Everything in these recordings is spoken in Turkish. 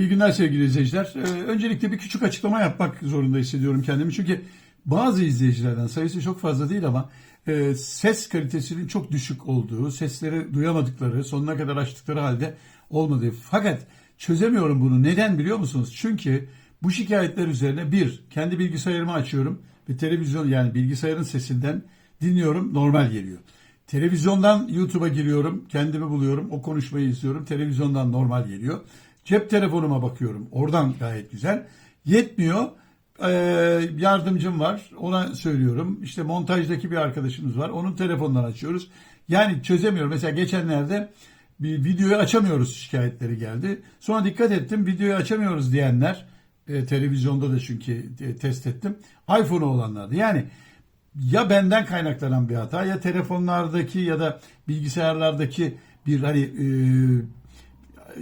İyi günler sevgili izleyiciler. Ee, öncelikle bir küçük açıklama yapmak zorunda hissediyorum kendimi. Çünkü bazı izleyicilerden sayısı çok fazla değil ama e, ses kalitesinin çok düşük olduğu, sesleri duyamadıkları, sonuna kadar açtıkları halde olmadığı. Fakat çözemiyorum bunu. Neden biliyor musunuz? Çünkü bu şikayetler üzerine bir, kendi bilgisayarımı açıyorum ve televizyon yani bilgisayarın sesinden dinliyorum normal geliyor. Televizyondan YouTube'a giriyorum, kendimi buluyorum, o konuşmayı izliyorum. Televizyondan normal geliyor. Cep telefonuma bakıyorum, oradan gayet güzel. Yetmiyor, ee, yardımcım var, ona söylüyorum. İşte montajdaki bir arkadaşımız var, onun telefonundan açıyoruz. Yani çözemiyorum. Mesela geçenlerde bir videoyu açamıyoruz şikayetleri geldi. Sonra dikkat ettim, videoyu açamıyoruz diyenler, e, televizyonda da çünkü e, test ettim, iPhone'u olanlardı. Yani ya benden kaynaklanan bir hata ya telefonlardaki ya da bilgisayarlardaki bir hani e,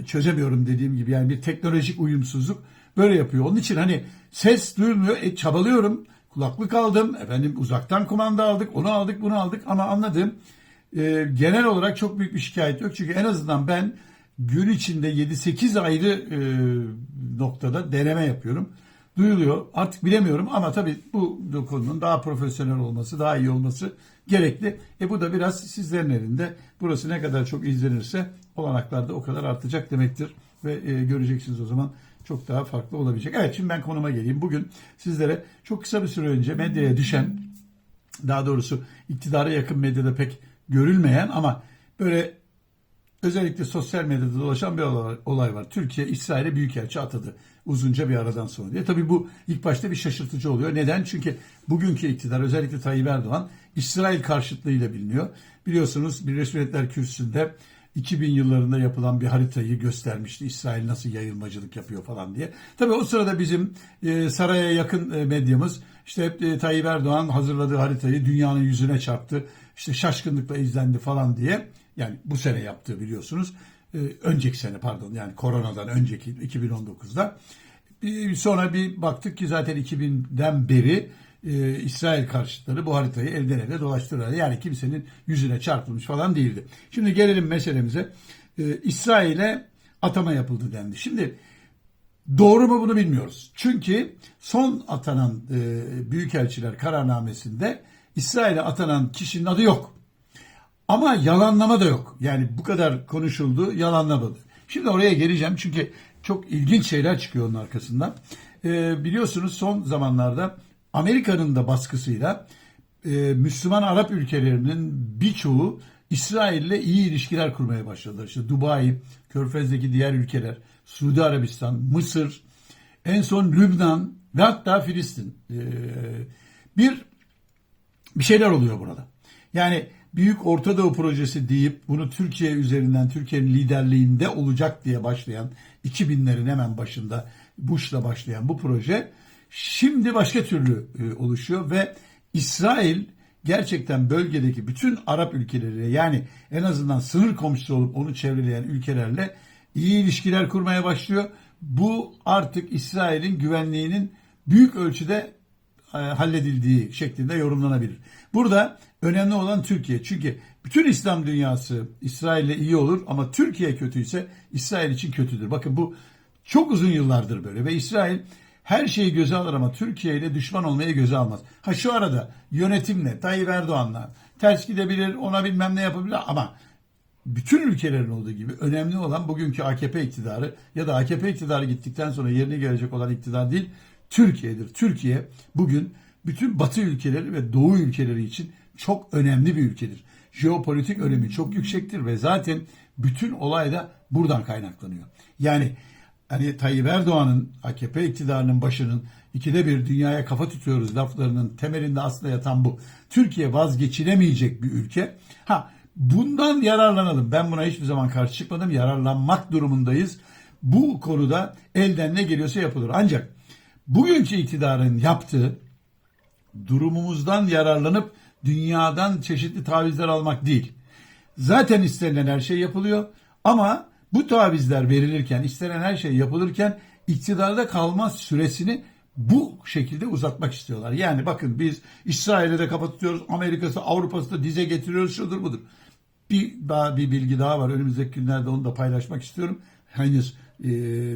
çözemiyorum dediğim gibi yani bir teknolojik uyumsuzluk böyle yapıyor. Onun için hani ses duyulmuyor. E, çabalıyorum. Kulaklık aldım. Efendim uzaktan kumanda aldık. Onu aldık bunu aldık ama anladığım e, genel olarak çok büyük bir şikayet yok. Çünkü en azından ben gün içinde 7-8 ayrı e, noktada deneme yapıyorum duyuluyor. Artık bilemiyorum ama tabii bu konunun daha profesyonel olması, daha iyi olması gerekli. E bu da biraz sizlerin elinde. Burası ne kadar çok izlenirse olanaklar da o kadar artacak demektir. Ve e, göreceksiniz o zaman çok daha farklı olabilecek. Evet şimdi ben konuma geleyim. Bugün sizlere çok kısa bir süre önce medyaya düşen, daha doğrusu iktidara yakın medyada pek görülmeyen ama böyle özellikle sosyal medyada dolaşan bir olay var. Türkiye İsrail'e büyükelçi atadı uzunca bir aradan sonra diye. Tabii bu ilk başta bir şaşırtıcı oluyor. Neden? Çünkü bugünkü iktidar özellikle Tayyip Erdoğan İsrail karşıtlığıyla biliniyor. Biliyorsunuz Birleşmiş Milletler Kürsüsü'nde 2000 yıllarında yapılan bir haritayı göstermişti. İsrail nasıl yayılmacılık yapıyor falan diye. Tabii o sırada bizim e, saraya yakın e, medyamız işte e, Tayyip Erdoğan hazırladığı haritayı dünyanın yüzüne çarptı. İşte şaşkınlıkla izlendi falan diye. Yani bu sene yaptığı biliyorsunuz. E, önceki sene pardon yani koronadan önceki 2019'da. Bir, sonra bir baktık ki zaten 2000'den beri e, İsrail karşıtları bu haritayı elden ele dolaştırıyorlar. Yani kimsenin yüzüne çarpılmış falan değildi. Şimdi gelelim meselemize. E, İsrail'e atama yapıldı dendi. Şimdi doğru mu bunu bilmiyoruz. Çünkü son atanan e, büyükelçiler kararnamesinde İsrail'e atanan kişinin adı yok. Ama yalanlama da yok. Yani bu kadar konuşuldu, yalanlamadı. Şimdi oraya geleceğim çünkü çok ilginç şeyler çıkıyor onun arkasından. Ee, biliyorsunuz son zamanlarda Amerika'nın da baskısıyla e, Müslüman Arap ülkelerinin birçoğu İsrail'le iyi ilişkiler kurmaya başladılar. İşte Dubai, Körfez'deki diğer ülkeler, Suudi Arabistan, Mısır, en son Lübnan ve hatta Filistin. Ee, bir bir şeyler oluyor burada. Yani Büyük Orta Doğu Projesi deyip bunu Türkiye üzerinden Türkiye'nin liderliğinde olacak diye başlayan 2000'lerin hemen başında Bush'la başlayan bu proje şimdi başka türlü e, oluşuyor ve İsrail gerçekten bölgedeki bütün Arap ülkeleriyle yani en azından sınır komşusu olup onu çevreleyen ülkelerle iyi ilişkiler kurmaya başlıyor. Bu artık İsrail'in güvenliğinin büyük ölçüde e, halledildiği şeklinde yorumlanabilir. Burada önemli olan Türkiye. Çünkü bütün İslam dünyası İsrail'le iyi olur ama Türkiye kötüyse İsrail için kötüdür. Bakın bu çok uzun yıllardır böyle ve İsrail her şeyi göze alır ama Türkiye ile düşman olmaya göze almaz. Ha şu arada yönetimle, Tayyip Erdoğan'la ters gidebilir, ona bilmem ne yapabilir ama bütün ülkelerin olduğu gibi önemli olan bugünkü AKP iktidarı ya da AKP iktidarı gittikten sonra yerine gelecek olan iktidar değil, Türkiye'dir. Türkiye bugün bütün Batı ülkeleri ve Doğu ülkeleri için çok önemli bir ülkedir. Jeopolitik önemi çok yüksektir ve zaten bütün olay da buradan kaynaklanıyor. Yani hani Tayyip Erdoğan'ın AKP iktidarının başının ikide bir dünyaya kafa tutuyoruz laflarının temelinde aslında yatan bu. Türkiye vazgeçilemeyecek bir ülke. Ha bundan yararlanalım. Ben buna hiçbir zaman karşı çıkmadım. Yararlanmak durumundayız. Bu konuda elden ne geliyorsa yapılır. Ancak bugünkü iktidarın yaptığı durumumuzdan yararlanıp dünyadan çeşitli tavizler almak değil. Zaten istenilen her şey yapılıyor ama bu tavizler verilirken, istenen her şey yapılırken iktidarda kalma süresini bu şekilde uzatmak istiyorlar. Yani bakın biz İsrail'e de kapatıyoruz, Amerika'sı, Avrupa'sı da dize getiriyoruz, şudur budur. Bir daha bir bilgi daha var. Önümüzdeki günlerde onu da paylaşmak istiyorum. Henüz e,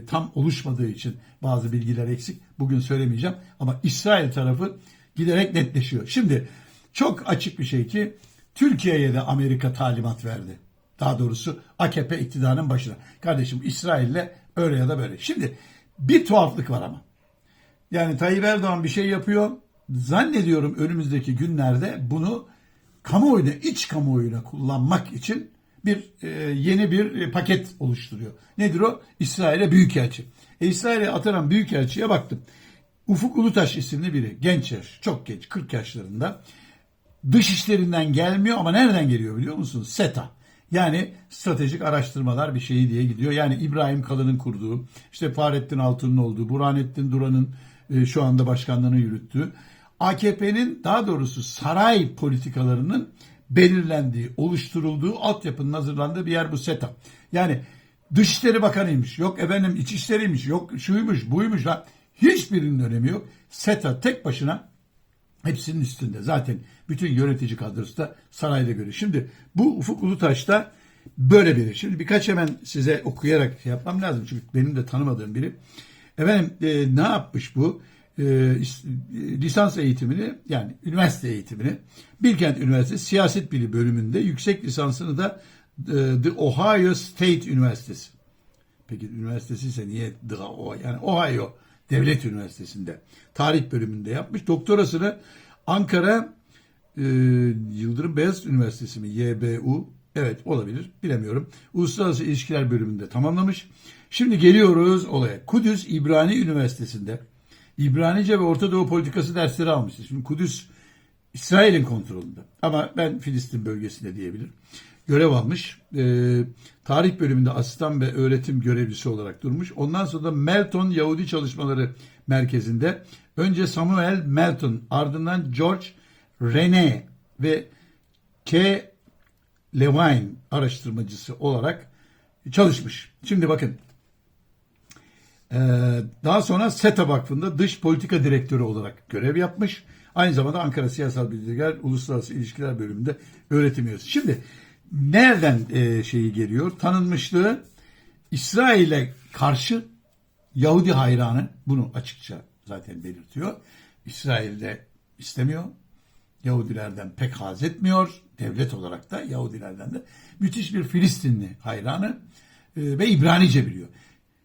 tam oluşmadığı için bazı bilgiler eksik. Bugün söylemeyeceğim ama İsrail tarafı giderek netleşiyor. Şimdi çok açık bir şey ki Türkiye'ye de Amerika talimat verdi. Daha doğrusu AKP iktidarının başına. Kardeşim İsrail'le öyle ya da böyle. Şimdi bir tuhaflık var ama. Yani Tayyip Erdoğan bir şey yapıyor. Zannediyorum önümüzdeki günlerde bunu kamuoyuna, iç kamuoyuna kullanmak için bir e, yeni bir e, paket oluşturuyor. Nedir o? İsrail'e büyükelçi. E, İsrail'e atanan büyükelçiye baktım. Ufuk Ulutaş isimli biri. Genç yaş, çok genç, 40 yaşlarında. Dış işlerinden gelmiyor ama nereden geliyor biliyor musunuz? SETA. Yani stratejik araştırmalar bir şeyi diye gidiyor. Yani İbrahim Kalın'ın kurduğu, işte Fahrettin Altun'un olduğu, Burhanettin Duran'ın e, şu anda başkanlığını yürüttüğü, AKP'nin daha doğrusu saray politikalarının belirlendiği, oluşturulduğu, altyapının hazırlandığı bir yer bu SETA. Yani Dışişleri Bakanıymış, yok efendim İçişleriymiş, yok şuymuş, buymuş. Hiçbirinin önemi yok. SETA tek başına hepsinin üstünde. Zaten bütün yönetici kadrosu da sarayda görüyor. Şimdi bu Ufuk Ulutaş da böyle biri. Şimdi birkaç hemen size okuyarak şey yapmam lazım. Çünkü benim de tanımadığım biri. Efendim e, ne yapmış bu? E, e, lisans eğitimini yani üniversite eğitimini Bilkent Üniversitesi Siyaset Bilimi bölümünde yüksek lisansını da e, The Ohio State Üniversitesi. Peki üniversitesi ise niye The O yani Ohio Devlet Üniversitesi'nde tarih bölümünde yapmış. Doktorasını Ankara e, Yıldırım Beyazıt Üniversitesi mi YBU evet olabilir bilemiyorum. Uluslararası İlişkiler bölümünde tamamlamış. Şimdi geliyoruz olaya. Kudüs İbrani Üniversitesi'nde İbranice ve Orta Doğu politikası dersleri almıştı. Şimdi Kudüs İsrail'in kontrolünde. Ama ben Filistin bölgesinde diyebilirim. Görev almış. Ee, tarih bölümünde asistan ve öğretim görevlisi olarak durmuş. Ondan sonra da Melton Yahudi Çalışmaları Merkezi'nde önce Samuel Melton ardından George Rene ve K. Levine araştırmacısı olarak çalışmış. Şimdi bakın ee, daha sonra SETA Vakfı'nda dış politika direktörü olarak görev yapmış. Aynı zamanda Ankara Siyasal Bilgiler Uluslararası İlişkiler Bölümünde öğretim üyesi. Şimdi nereden e, şeyi geliyor? Tanınmışlığı İsrail'e karşı Yahudi hayranı bunu açıkça zaten belirtiyor. İsrail'de istemiyor. Yahudilerden pek haz etmiyor. Devlet olarak da Yahudilerden de müthiş bir Filistinli hayranı e, ve İbranice biliyor.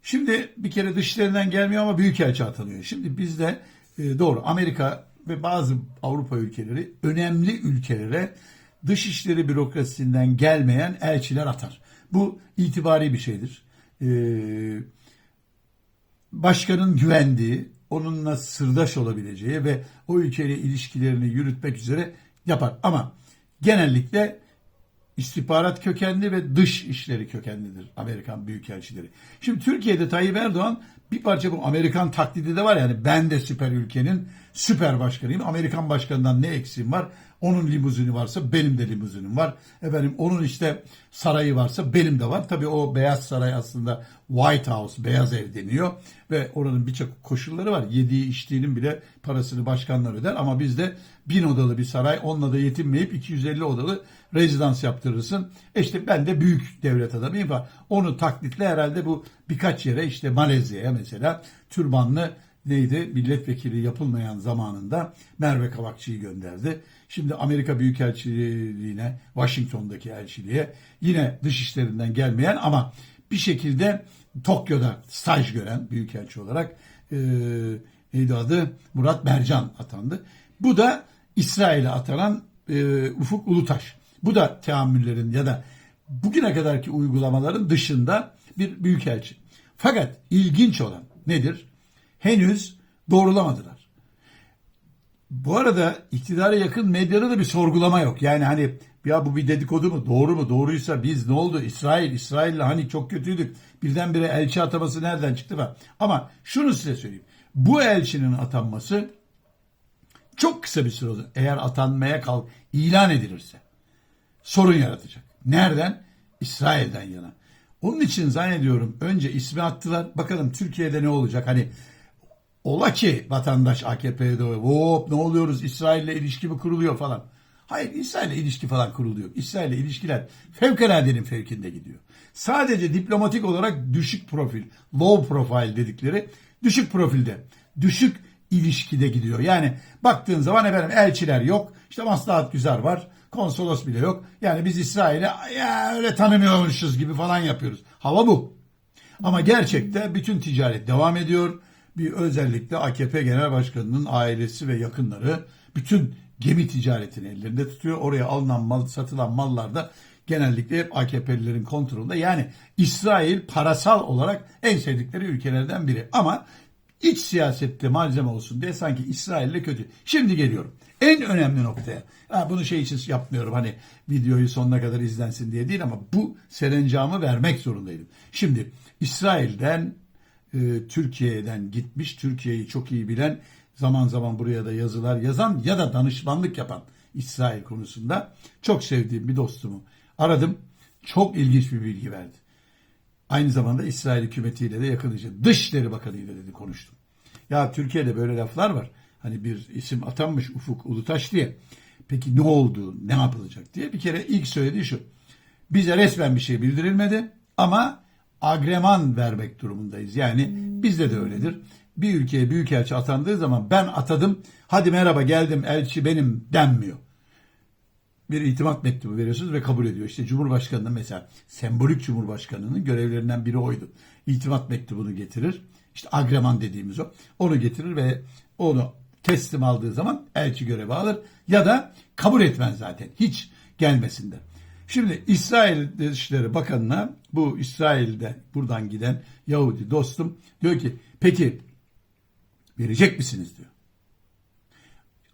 Şimdi bir kere dışlarından gelmiyor ama büyükelçi atanıyor. Şimdi bizde e, doğru Amerika ve bazı Avrupa ülkeleri önemli ülkelere dışişleri bürokrasisinden gelmeyen elçiler atar. Bu itibari bir şeydir. E, başkanın güvendiği, onunla sırdaş olabileceği ve o ülkeyle ilişkilerini yürütmek üzere yapar. Ama genellikle istihbarat kökenli ve dış işleri kökenlidir Amerikan büyükelçileri. Şimdi Türkiye'de Tayyip Erdoğan bir parça bu Amerikan taklidi de var yani ben de süper ülkenin süper başkanıyım. Amerikan başkanından ne eksiğim var? Onun limuzini varsa benim de limuzinim var. Efendim onun işte sarayı varsa benim de var. Tabii o Beyaz Saray aslında White House, Beyaz Ev deniyor. Ve oranın birçok koşulları var. Yediği içtiğinin bile parasını başkanlar öder. Ama bizde bin odalı bir saray onunla da yetinmeyip 250 odalı rezidans yaptırırsın. E işte ben de büyük devlet adamıyım. Onu taklitle herhalde bu birkaç yere işte Malezya'ya mesela türbanlı neydi milletvekili yapılmayan zamanında Merve Kavakçı'yı gönderdi. Şimdi Amerika Büyükelçiliğine, Washington'daki elçiliğe yine dışişlerinden gelmeyen ama bir şekilde Tokyo'da staj gören büyükelçi olarak e, neydi adı? Murat Mercan atandı. Bu da İsrail'e atanan e, Ufuk Ulutaş. Bu da teamüllerin ya da bugüne kadarki uygulamaların dışında bir büyükelçi. Fakat ilginç olan nedir? Henüz doğrulamadılar. Bu arada iktidara yakın medyada da bir sorgulama yok. Yani hani ya bu bir dedikodu mu? Doğru mu? Doğruysa biz ne oldu? İsrail, İsrail'le hani çok kötüydük. Birdenbire elçi ataması nereden çıktı falan. Ama şunu size söyleyeyim. Bu elçinin atanması çok kısa bir süre olur. Eğer atanmaya kalk, ilan edilirse sorun yaratacak. Nereden? İsrail'den yana. Onun için zannediyorum önce ismi attılar. Bakalım Türkiye'de ne olacak? Hani ola ki vatandaş AKP'de hop ne oluyoruz İsrail'le ilişki mi kuruluyor falan. Hayır İsrail'le ilişki falan kuruluyor. İsrail'le ilişkiler fevkaladenin fevkinde gidiyor. sadece diplomatik olarak düşük profil, low profile dedikleri düşük profilde, düşük ilişkide gidiyor. Yani baktığın zaman efendim elçiler yok, işte maslahat güzel var, konsolos bile yok. Yani biz İsrail'i ya öyle tanımıyormuşuz gibi falan yapıyoruz. Hava bu. Ama gerçekte bütün ticaret devam ediyor. Bir özellikle AKP Genel Başkanı'nın ailesi ve yakınları bütün gemi ticaretini ellerinde tutuyor. Oraya alınan mal, satılan mallar da genellikle hep AKP'lilerin kontrolünde. Yani İsrail parasal olarak en sevdikleri ülkelerden biri. Ama iç siyasette malzeme olsun diye sanki İsrail'le kötü. Şimdi geliyorum. En önemli noktaya. Ha, bunu şey için yapmıyorum hani videoyu sonuna kadar izlensin diye değil ama bu serencamı vermek zorundaydım. Şimdi İsrail'den e, Türkiye'den gitmiş, Türkiye'yi çok iyi bilen, zaman zaman buraya da yazılar yazan ya da danışmanlık yapan İsrail konusunda çok sevdiğim bir dostumu aradım. Çok ilginç bir bilgi verdi. Aynı zamanda İsrail hükümetiyle de yakın. Dışişleri Bakanı'yla dedi konuştum. Ya Türkiye'de böyle laflar var. Hani bir isim atanmış Ufuk Ulutaş diye. Peki ne oldu, ne yapılacak diye. Bir kere ilk söylediği şu. Bize resmen bir şey bildirilmedi ama agreman vermek durumundayız. Yani bizde de öyledir. Bir ülkeye büyükelçi atandığı zaman ben atadım, hadi merhaba geldim elçi benim denmiyor bir itimat mektubu veriyorsunuz ve kabul ediyor. İşte Cumhurbaşkanı'nın mesela sembolik Cumhurbaşkanı'nın görevlerinden biri oydu. İtimat mektubunu getirir. İşte agreman dediğimiz o. Onu getirir ve onu teslim aldığı zaman elçi görevi alır ya da kabul etmez zaten. Hiç gelmesinde. Şimdi İsrail Dışişleri Bakanı'na bu İsrail'de buradan giden Yahudi dostum diyor ki peki verecek misiniz diyor.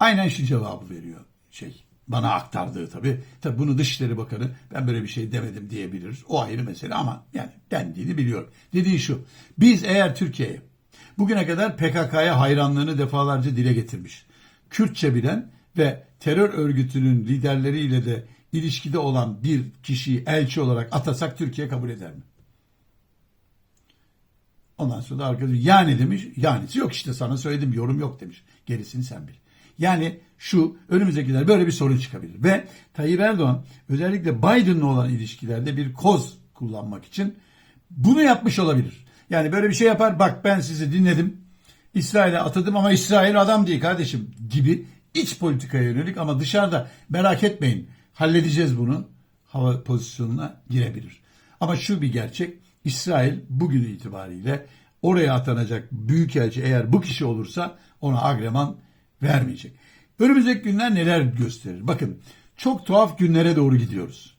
Aynen şu cevabı veriyor şey bana aktardığı tabii. Tabii bunu Dışişleri Bakanı ben böyle bir şey demedim diyebiliriz. O ayrı mesele ama yani dendiğini biliyor. Dediği şu. Biz eğer Türkiye'ye bugüne kadar PKK'ya hayranlığını defalarca dile getirmiş. Kürtçe bilen ve terör örgütünün liderleriyle de ilişkide olan bir kişiyi elçi olarak atasak Türkiye kabul eder mi? Ondan sonra da arkadaş yani demiş. Yanisi yok işte sana söyledim yorum yok demiş. Gerisini sen bil. Yani şu önümüzdeki günler böyle bir sorun çıkabilir. Ve Tayyip Erdoğan özellikle Biden'la olan ilişkilerde bir koz kullanmak için bunu yapmış olabilir. Yani böyle bir şey yapar bak ben sizi dinledim. İsrail'e atadım ama İsrail adam değil kardeşim gibi iç politikaya yönelik ama dışarıda merak etmeyin halledeceğiz bunu hava pozisyonuna girebilir. Ama şu bir gerçek İsrail bugün itibariyle oraya atanacak büyükelçi eğer bu kişi olursa ona agreman vermeyecek. Önümüzdeki günler neler gösterir? Bakın çok tuhaf günlere doğru gidiyoruz.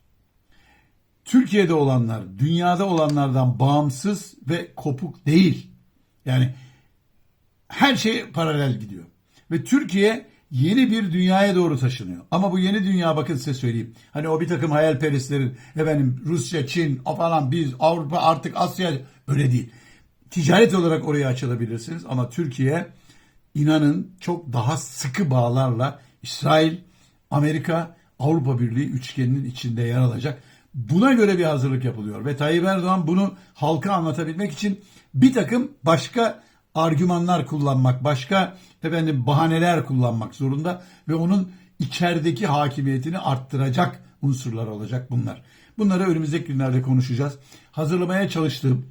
Türkiye'de olanlar dünyada olanlardan bağımsız ve kopuk değil. Yani her şey paralel gidiyor. Ve Türkiye yeni bir dünyaya doğru taşınıyor. Ama bu yeni dünya bakın size söyleyeyim. Hani o bir takım hayalperestlerin efendim Rusya, Çin falan biz Avrupa artık Asya öyle değil. Ticaret olarak oraya açılabilirsiniz ama Türkiye inanın çok daha sıkı bağlarla İsrail, Amerika, Avrupa Birliği üçgeninin içinde yer alacak. Buna göre bir hazırlık yapılıyor ve Tayyip Erdoğan bunu halka anlatabilmek için bir takım başka argümanlar kullanmak, başka efendim bahaneler kullanmak zorunda ve onun içerideki hakimiyetini arttıracak unsurlar olacak bunlar. Bunları önümüzdeki günlerde konuşacağız. Hazırlamaya çalıştığım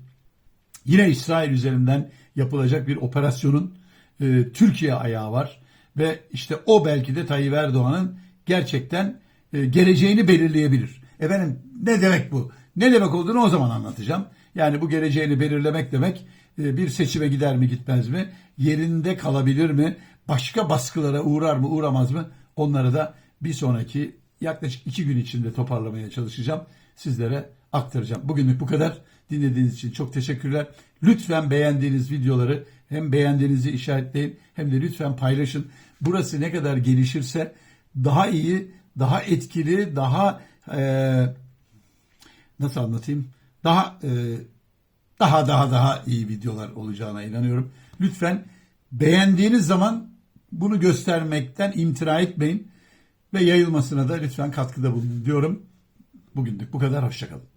yine İsrail üzerinden yapılacak bir operasyonun e, Türkiye ayağı var ve işte o belki de Tayyip Erdoğan'ın gerçekten e, geleceğini belirleyebilir. Efendim ne demek bu? Ne demek olduğunu o zaman anlatacağım. Yani bu geleceğini belirlemek demek e, bir seçime gider mi gitmez mi? Yerinde kalabilir mi? Başka baskılara uğrar mı uğramaz mı? Onları da bir sonraki yaklaşık iki gün içinde toparlamaya çalışacağım. Sizlere aktaracağım. Bugünlük bu kadar. Dinlediğiniz için çok teşekkürler. Lütfen beğendiğiniz videoları hem beğendiğinizi işaretleyin hem de lütfen paylaşın. Burası ne kadar gelişirse daha iyi, daha etkili, daha e, nasıl anlatayım? Daha e, daha daha daha iyi videolar olacağına inanıyorum. Lütfen beğendiğiniz zaman bunu göstermekten imtina etmeyin ve yayılmasına da lütfen katkıda bulunun diyorum. Bugünlük bu kadar. Hoşçakalın.